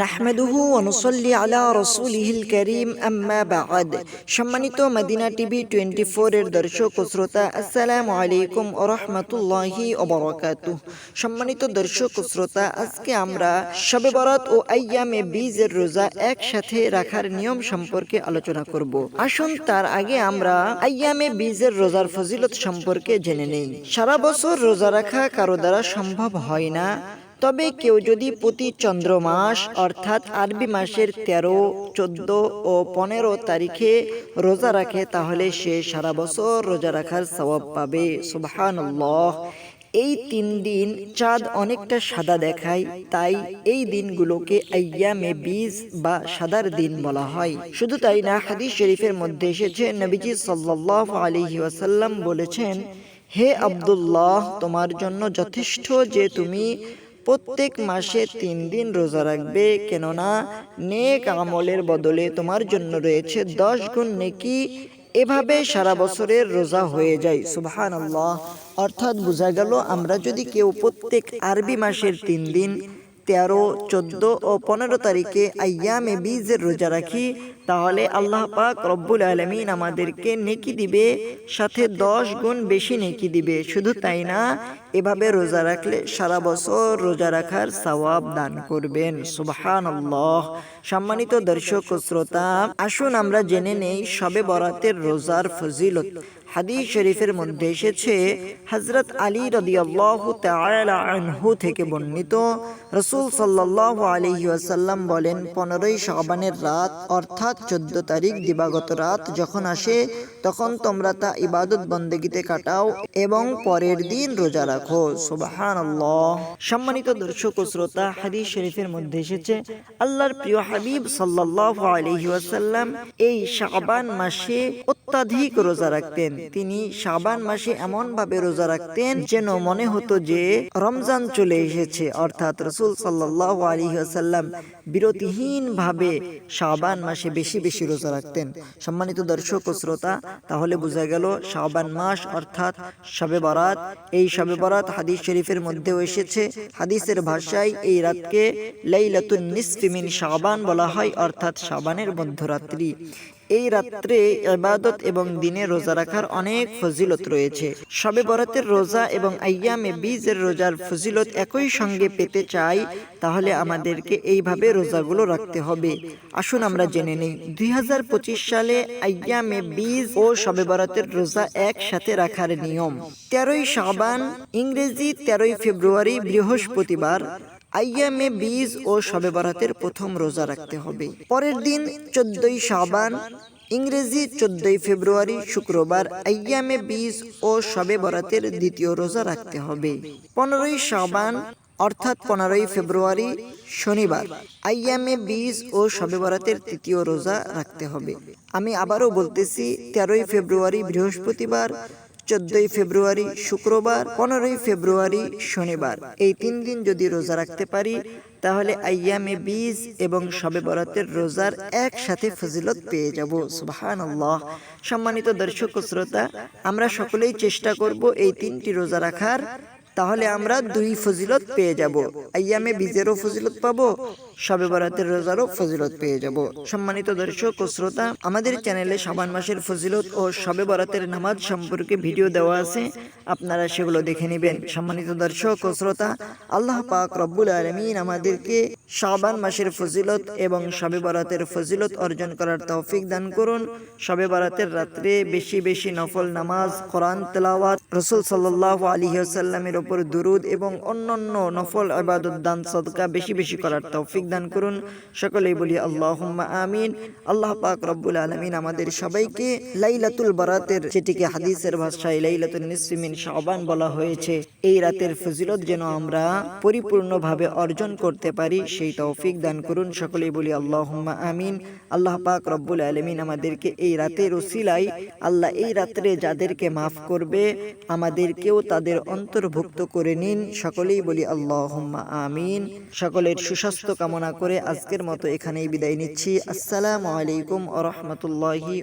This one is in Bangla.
নাহমেদুহু অনুসল্লি আলা রসুলিহিল করিম আম্মা বাদ সম্মানিত মদিনা টিভি টোয়েন্টি ফোর এর দর্শক ও শ্রোতা আসসালামু আলাইকুম ও রহমতুল্লাহি ওবরাকাতু সম্মানিত দর্শক ও শ্রোতা আজকে আমরা শবে বরাত ও আইয়ামে বীজের রোজা একসাথে রাখার নিয়ম সম্পর্কে আলোচনা করব। আসুন তার আগে আমরা আইয়ামে বীজের রোজার ফজিলত সম্পর্কে জেনে নেই। সারা বছর রোজা রাখা কারও দ্বারা সম্ভব হয় না। তবে কেউ যদি প্রতি চন্দ্র মাস অর্থাৎ আরবি মাসের তেরো, চোদ্দ ও পনেরো তারিখে রোজা রাখে, তাহলে সে সারা বছর রোজা রাখার সওয়াব পাবে। সুবহানাল্লাহ। এই তিন দিন চাঁদ অনেকটা সাদা দেখায়, তাই এই দিনগুলোকে আইয়ামে বীজ বা সাদার দিন বলা হয়। শুধু তাই না, হাদিস শরীফের মধ্যে এসেছে, নবীজি সাল্লাল্লাহু আলাইহি ওয়াসাল্লাম বলেছেন, হে আব্দুল্লাহ, তোমার জন্য যথেষ্ট যে তুমি প্রত্যেক মাসে তিন দিন রোজা রাখবে। কেননা, নেক আমলের বদলে তোমার জন্য রয়েছে দশ গুণ নেকি। এভাবে সারা বছরের রোজা হয়ে যায় সুবহান অর্থাৎ বোঝা গেল, আমরা যদি কেউ প্রত্যেক আরবি মাসের তিন দিন তেরো, চোদ্দ ও পনেরো তারিখে আয়ামে বীজের রোজা রাখি। তাহলে আল্লাহ পাক রব্বুল আলমিন আমাদেরকে নেকি দিবে, সাথে দশ গুণ বেশি নেকি দিবে। শুধু তাই না, এভাবে রোজা রাখলে সারা বছর রোজা রাখার সওয়াব দান করবেন। সুবহান আল্লাহ সম্মানিত দর্শক শ্রোতা, আসুন আমরা জেনে নেই সবে বরাতের রোজার ফজিলত। হাদিস শরীফের মধ্যে এসেছে হজরত আলী রদিয়াল্লাহু আনহু থেকে বর্ণিত। রসুল সাল্লাল্লাহু আলাইহি ওয়াসাল্লাম বলেন পনেরোই শাবানের রাত অর্থাৎ চোদ্দ তারিখ দিবাগত রাত যখন আসে তখন তোমরা তা ইবাদত বন্দেগিতে কাটাও এবং পরের দিন রোজা রাখো। সুবহানাল্লাহ। সম্মানিত দর্শক ও শ্রোতা হাদিস শরীফের মধ্যে এসেছে আল্লাহর প্রিয় হাবিব সাল্লাল্লাহু আলাইহি ওয়াসাল্লাম এই শাবান মাসে অত্যাধিক রোজা রাখতেন তিনি শাবান মাসে এমন ভাবে রোজা রাখতেন যেন মনে হতো যে রমজান চলে এসেছে। অর্থাৎ রসুল সাল্লাহ আলী আসাল্লাম বিরতিহীন ভাবে শাবান মাসে বেশি বেশি রোজা রাখতেন। সম্মানিত দর্শক ও শ্রোতা, তাহলে বোঝা গেল শাবান মাস অর্থাৎ শবে বরাত। এই শবে বরাত হাদিস শরীফের মধ্যেও এসেছে। হাদিসের ভাষায় এই রাতকে লাইলাতুন নিসফিমিন শাবান বলা হয়, অর্থাৎ শাবানের মধ্যরাত্রি। এই রাত্রে ইবাদত এবং দিনে রোজা রাখার অনেক ফজিলত রয়েছে। সবে বরাতের রোজা এবং আইয়ামে বীজের রোজার ফজিলত একই সঙ্গে পেতে চাই, তাহলে আমাদেরকে এইভাবে রোজাগুলো রাখতে হবে। আসুন আমরা জেনে নেই, দুই সালে আইয়ামে বীজ ও সবে বরাতের রোজা একসাথে রাখার নিয়ম। তেরোই শাবান, ইংরেজি তেরোই ফেব্রুয়ারি বৃহস্পতিবার আইয়ামে বীজ ও শবে বরাতের প্রথম রোজা রাখতে হবে। পরের দিন চোদ্দই শাবান, ইংরেজি চোদ্দই ফেব্রুয়ারি, শুক্রবার আইয়ামে বীজ ও শবে বরাতের দ্বিতীয় রোজা রাখতে হবে। পনেরোই শাবান, অর্থাৎ পনেরোই ফেব্রুয়ারি, শনিবার, আইয়ামে বীজ ও শবে বরাতের তৃতীয় রোজা রাখতে হবে। আমি আবারও বলতেছি, তেরোই ফেব্রুয়ারি বৃহস্পতিবার চোদ্দই ফেব্রুয়ারি শুক্রবার, পনেরোই ফেব্রুয়ারি শনিবার। এই তিন দিন যদি রোজা রাখতে পারি, তাহলে আইয়ামে বীজ এবং সবে বরাতের রোজার একসাথে ফজিলত পেয়ে যাব। সুবাহান আল্লাহ সম্মানিত দর্শক শ্রোতা, আমরা সকলেই চেষ্টা করব এই তিনটি রোজা রাখার তাহলে আমরা দুই ফজিলত পেয়ে যাব। আইয়ামে বীজেরও ফজিলত পাবো শবে বরাতের রোজারও ফজিলত পেয়ে যাব। সম্মানিত দর্শক ও শ্রোতা, আমাদের চ্যানেলে সাবান মাসের ফজিলত ও সবে বরাতের নামাজ সম্পর্কে ভিডিও দেওয়া আছে। আপনারা সেগুলো দেখে নেবেন। সম্মানিত দর্শক ও শ্রোতা, আল্লাহ পাক রব্বুল আলমিন আমাদেরকে শাবান মাসের ফজিলত এবং সবে বরাতের ফজিলত অর্জন করার তৌফিক দান করুন। সবে বরাতের রাত্রে বেশি বেশি নফল নামাজ, কোরআন তেলাওয়াত, রসুল সাল্লাহ আলী ওপর দুরুদ এবং অন্যান্য নফল আবাদত দান, সদকা বেশি বেশি করার তৌফিক দান করুন। সকলেই বলি আল্লাহ আমিন। আল্লাহ পাক রব্বুল আলমিন আমাদের সবাইকে লাইলাতুল বরাতের যেটিকে হাদিসের ভাষায় লাইলাতুল নিসমিন শাবান বলা হয়েছে, এই রাতের ফজিলত যেন আমরা পরিপূর্ণভাবে অর্জন করতে পারি, সেই তৌফিক দান করুন। সকলেই বলি আল্লাহ আমিন। আল্লাহ পাক রব্বুল আলমিন আমাদেরকে এই রাতের ওসিলাই আল্লাহ এই রাত্রে যাদেরকে মাফ করবে, আমাদেরকেও তাদের অন্তর্ভুক্ত করে নিন। সকলেই বলি আল্লাহ আমিন। সকলের সুস্বাস্থ্য কামনা করে আজকের মতো এখানেই বিদায় নিচ্ছি। আসসালামু আলাইকুম আ রহমতুল্লাহি